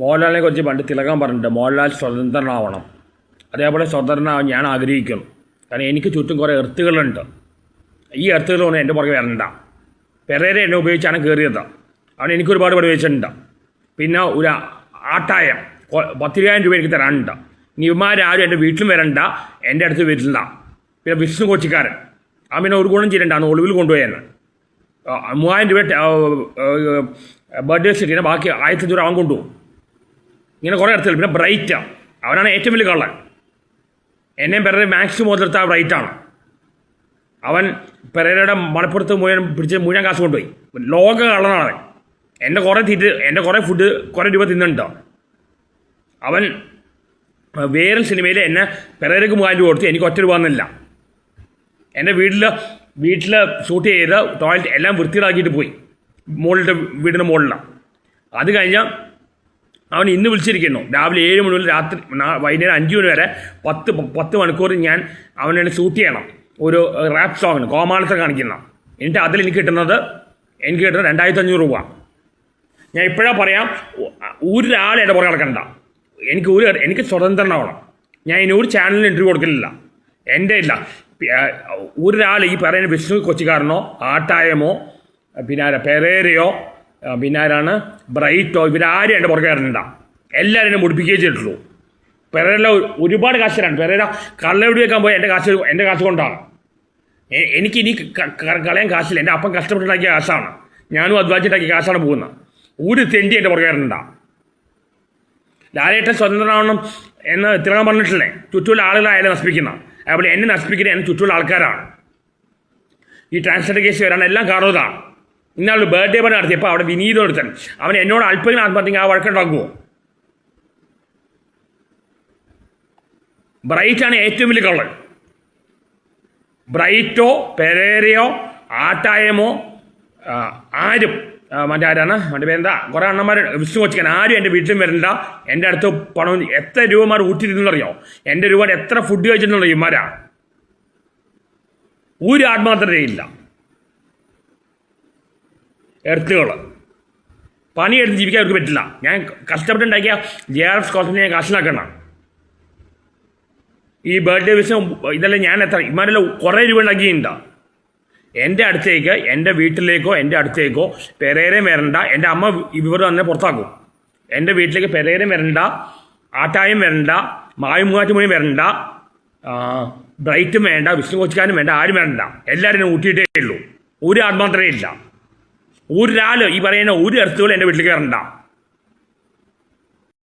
മോഹൻലാലിനെ കുറിച്ച് പണ്ട് തിലകം പറഞ്ഞിട്ടുണ്ട് മോഹൻലാൽ സ്വതന്ത്രനാവണം. അതേപോലെ സ്വതന്ത്രനാവാൻ ഞാൻ ആഗ്രഹിക്കുന്നു. കാരണം എനിക്ക് ചുറ്റും കുറേ എർത്തുകളുണ്ട്. ഈ എർത്തുകളൊന്നും എന്റെ പുറകെ വരണ്ട. പെരേര എന്നെ ഉപയോഗിച്ചാണ് കയറിയത് അവൻ എനിക്കൊരുപാട് വെച്ചിട്ടുണ്ട് പിന്നെ ഒരു ആട്ടായം പത്തിരായിരം രൂപ എനിക്ക് തരാനുണ്ട്. ഇവന്മാരാരും എന്റെ വീട്ടിലും വരണ്ട എന്റെ അടുത്ത് വരില്ല. പിന്നെ വിഷ്ണു കൊച്ചിക്കാരൻ. അവൻ പിന്നെ ഒരു ഗുണം ചെയ്യണ്ട അന്ന് ഒളിവിൽ കൊണ്ടുപോയെന്ന് ആ, മൂവായിരം രൂപ ബർത്ത്ഡേ സെറ്റിന് ബാക്കി ആയിരത്തി അഞ്ഞൂറ് അവൻ കൊണ്ടുപോകും. ഇങ്ങനെ കുറേ അടുത്തുകൾ പിന്നെ ബ്രൈറ്റ് അവനാണ് ഏറ്റവും വലിയ കള്ളൻ. എന്നെയും പെരേര മാക്സിമം മുതലെടുത്ത ബ്രൈറ്റാണ് അവൻ പെരേരയുടെ മണപ്പുറത്ത് മുഴുവൻ പിടിച്ച് മുഴുവൻ കാശ് കൊണ്ടുപോയി. ലോക കള്ളനാണ് അവൻ. എന്റെ കുറേ തീറ്റ് എന്റെ കുറേ ഫുഡ് കുറേ രൂപ തിന്നിട്ടുണ്ടോ അവൻ വേറെ സിനിമയിൽ എന്നെ പെരേരക്ക് മൂവായിരം രൂപ കൊടുത്തു. എനിക്ക് ഒറ്റ രൂപ എന്നില്ല എന്റെ വീട്ടിൽ വീട്ടിൽ ഷൂട്ട് ചെയ്ത് ടോയ്ലറ്റ് എല്ലാം വൃത്തിയിലാക്കിയിട്ട് പോയി. മുകളിലത്തെ വീടിന്റെ മുകളിലാണ് അത് കഴിഞ്ഞ് അവൻ ഇന്ന് വിളിച്ചിരിക്കുന്നു. രാവിലെ ഏഴ് മണി മുതൽ രാത്രി വൈകുന്നേരം അഞ്ച് മണി വരെ പത്ത് പത്ത് മണിക്കൂർ ഞാൻ അവനെ ഷൂട്ട് ചെയ്യണം. ഒരു റാപ്പ് സോങ്ങിന് കോമാളത്തെ കാണിക്കുന്ന. എന്നിട്ട് അതിൽ എനിക്ക് കിട്ടുന്നത് എനിക്ക് കിട്ടുന്നത് രണ്ടായിരത്തി അഞ്ഞൂറ് രൂപ. ഞാൻ ഇപ്പോഴാ പറയാം ഒ- ഒരാൾ എന്റെ പുറകെ നടക്കണ്ട. എനിക്ക് ഒരു എനിക്ക് സ്വതന്ത്രനാവണം. ഞാൻ ഇനി ഒരു ചാനലിന് ഇന്റർവ്യൂ കൊടുക്കലില്ല. എന്റെ ഇല്ല. ഒരാൾ ഈ പറയുന്ന വിഷ്ണു കൊച്ചിക്കാരനോ ആട്ടായമോ പിന്നെ പെരേരയോ പിന്നെ ആരാണ്? ബ്രൈറ്റോ. ഇവരാരും എന്റെ പുറകെ വരണ്ട. എല്ലാവരും എന്നെ മുടിപ്പിക്കുകയും ചെയ്തിട്ടുള്ളൂ. പെരേര ഒരുപാട് കാശ് തരാണ് പെരേര കള്ളെവിടെ വെക്കാൻ പോയി എന്റെ കാശ് എന്റെ കാശ് കൊണ്ടാണ്. എനിക്ക് ഇനി കളയാൻ കാശില്ല. എന്റെ അപ്പം കഷ്ടപ്പെട്ടുണ്ടാക്കിയ കാശാണ്. ഞാനും അധ്വാനിച്ചിട്ടാക്കിയ കാശാണ് പോകുന്നത് ഒരു തെണ്ടി എന്റെ പുറകെ വരണ്ട. ലാലേട്ടൻ സ്വതന്ത്രനാവണം എന്ന് തിളങ്ങാൻ പറഞ്ഞിട്ടില്ലേ? ചുറ്റുമുള്ള ആളുകളായാലും നശിപ്പിക്കുന്ന. അതുപോലെ എന്നെ നശിപ്പിക്കുന്ന എന്നെ ചുറ്റുമുള്ള ആൾക്കാരാണ്. ഈ ട്രാൻസ്ജെൻഡർ കേസ് വരാൻ എല്ലാം കാരണം ഇന്നാൾ ബർത്ത്ഡേ പറഞ്ഞ് നടത്തിയപ്പോൾ അവിടെ വിനീതം എടുത്തൻ അവൻ എന്നോട് അല്പം ആത്മഹത്യ ആ വഴക്കുണ്ടാക്കുമോ ബ്രൈറ്റാണ് ഏറ്റവും വലിയ കള്ളൻ. ബ്രൈറ്റോ പെരേരയോ ആട്ടായമോ ആരും. മറ്റേ ആരാണ്? മറ്റേ പേരെന്താ? കുറേ അണ്ണന്മാർ വിഷ്ണു കൊച്ചിക്കാൻ. ആരും എന്റെ വീട്ടിലും വരണ്ട. എന്റെ അടുത്ത് പണം എത്ര രൂപമാർ ഊറ്റിരുന്നറിയോ എന്റെ രൂപയുടെ എത്ര ഫുഡ് കഴിച്ചിട്ടുണ്ടോ ഇമാരാ ഒരു ആത്മാർത്ഥതയില്ല എർത്തുകൾ പണിയെടുത്ത് ജീവിക്കാൻ അവർക്ക് പറ്റില്ല. ഞാൻ കഷ്ടപ്പെട്ടുണ്ടാക്കിയ ജെ ആർ എഫ് സ്കോളർഷിപ്പിനെ ഞാൻ കാശിലാക്കണം ഈ ബർത്ത്ഡേ വിഷയം ഇതെല്ലാം ഞാൻ എത്ര ഇമാരെല്ലാം കുറേ രൂപ ഉണ്ടാക്കിയിട്ടുണ്ട്. എന്റെ അടുത്തേക്ക് എന്റെ വീട്ടിലേക്കോ എന്റെ അടുത്തേക്കോ പെരേരം വരണ്ട. എന്റെ അമ്മ ഇവർ തന്നെ പുറത്താക്കും. എന്റെ വീട്ടിലേക്ക് പെരേരം വരണ്ട ആട്ടായും വരണ്ട മായുമുങ്ങാറ്റ് മൊഴി വരണ്ട ബ്രൈറ്റും വേണ്ട വിഷ്ണു കൊച്ചിക്കാനും വേണ്ട ആരും വേണ്ട എല്ലാവരും ഊട്ടിയിട്ടേ ഉള്ളൂ. ഒരു ആത്മാർത്ഥതയില്ല ഒരാൾ ഈ പറയുന്ന ഒരു എർത്തുകൾ എന്റെ വീട്ടിൽ വരണ്ട